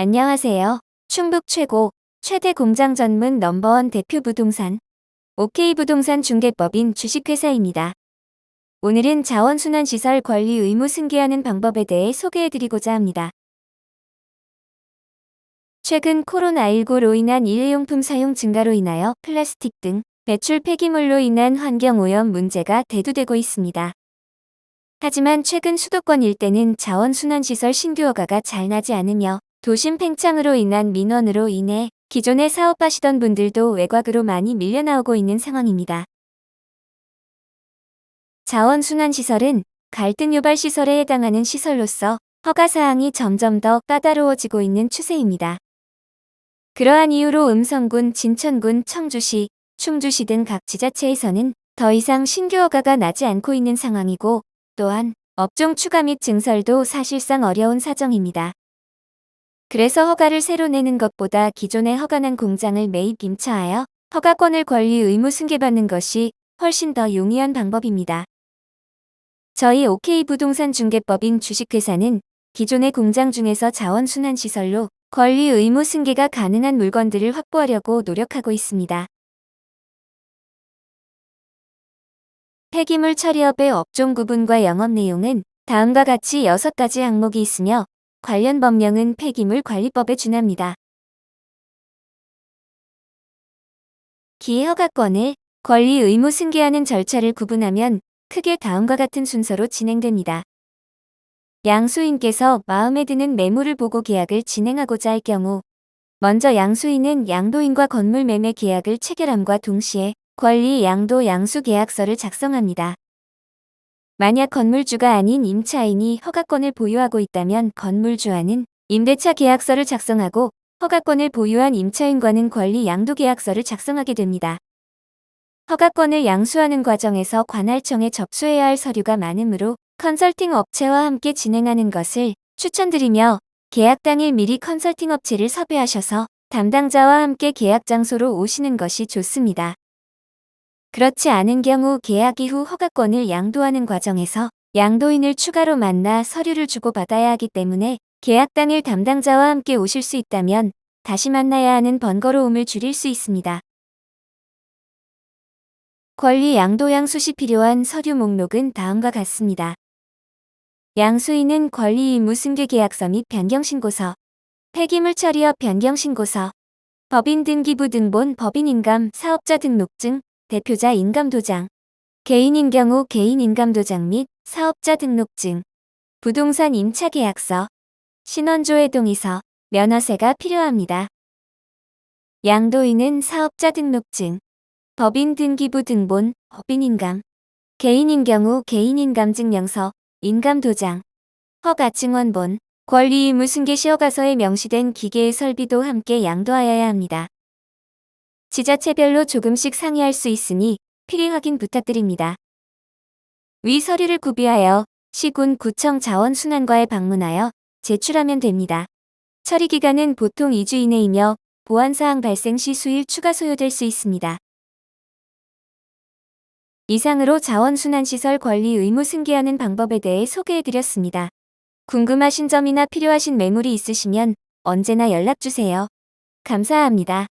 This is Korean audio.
안녕하세요. 충북 최고, 최대 공장 전문 넘버원 대표 부동산 OK부동산 중개법인 주식회사입니다. 오늘은 자원순환시설 관리 의무 승계하는 방법에 대해 소개해드리고자 합니다. 최근 코로나19로 인한 일회용품 사용 증가로 인하여 플라스틱 등 배출 폐기물로 인한 환경오염 문제가 대두되고 있습니다. 하지만 최근 수도권 일대는 자원순환시설 신규 허가가 잘 나지 않으며 도심 팽창으로 인한 민원으로 인해 기존에 사업하시던 분들도 외곽으로 많이 밀려나오고 있는 상황입니다. 자원순환시설은 갈등 유발 시설에 해당하는 시설로서 허가사항이 점점 더 까다로워지고 있는 추세입니다. 그러한 이유로 음성군, 진천군, 청주시, 충주시 등 각 지자체에서는 더 이상 신규 허가가 나지 않고 있는 상황이고 또한 업종 추가 및 증설도 사실상 어려운 사정입니다. 그래서 허가를 새로 내는 것보다 기존에 허가난 공장을 매입 임차하여 허가권을 권리 의무 승계받는 것이 훨씬 더 용이한 방법입니다. 저희 OK부동산 중개법인 주식회사는 기존의 공장 중에서 자원순환시설로 권리 의무 승계가 가능한 물건들을 확보하려고 노력하고 있습니다. 폐기물 처리업의 업종 구분과 영업 내용은 다음과 같이 6가지 항목이 있으며 관련 법령은 폐기물 관리법에 준합니다. 기회허가권을 권리 의무 승계하는 절차를 구분하면 크게 다음과 같은 순서로 진행됩니다. 양수인께서 마음에 드는 매물을 보고 계약을 진행하고자 할 경우 먼저 양수인은 양도인과 건물 매매 계약을 체결함과 동시에 권리 양도 양수 계약서를 작성합니다. 만약 건물주가 아닌 임차인이 허가권을 보유하고 있다면 건물주와는 임대차 계약서를 작성하고 허가권을 보유한 임차인과는 권리 양도 계약서를 작성하게 됩니다. 허가권을 양수하는 과정에서 관할청에 접수해야 할 서류가 많으므로 컨설팅 업체와 함께 진행하는 것을 추천드리며 계약 당일 미리 컨설팅 업체를 섭외하셔서 담당자와 함께 계약 장소로 오시는 것이 좋습니다. 그렇지 않은 경우 계약 이후 허가권을 양도하는 과정에서 양도인을 추가로 만나 서류를 주고받아야 하기 때문에 계약 당일 담당자와 함께 오실 수 있다면 다시 만나야 하는 번거로움을 줄일 수 있습니다. 권리 양도 양수 시 필요한 서류 목록은 다음과 같습니다. 양수인은 권리 의무 승계 계약서 및 변경신고서, 폐기물 처리업 변경신고서, 법인 등기부 등본 법인 인감 사업자 등록증, 대표자 인감도장, 개인인 경우 개인 인감도장 및 사업자 등록증, 부동산 임차 계약서, 신원조회 동의서, 면허세가 필요합니다. 양도인은 사업자 등록증, 법인 등기부 등본, 법인 인감, 개인인 경우 개인 인감 증명서, 인감 도장, 허가 증원본, 권리 의무 승계 시허가서에 명시된 기계의 설비도 함께 양도하여야 합니다. 지자체별로 조금씩 상이할 수 있으니 필히 확인 부탁드립니다. 위 서류를 구비하여 시군 구청 자원순환과에 방문하여 제출하면 됩니다. 처리 기간은 보통 2주 이내이며 보안사항 발생 시 수일 추가 소요될 수 있습니다. 이상으로 자원순환시설 권리 의무 승계하는 방법에 대해 소개해드렸습니다. 궁금하신 점이나 필요하신 매물이 있으시면 언제나 연락주세요. 감사합니다.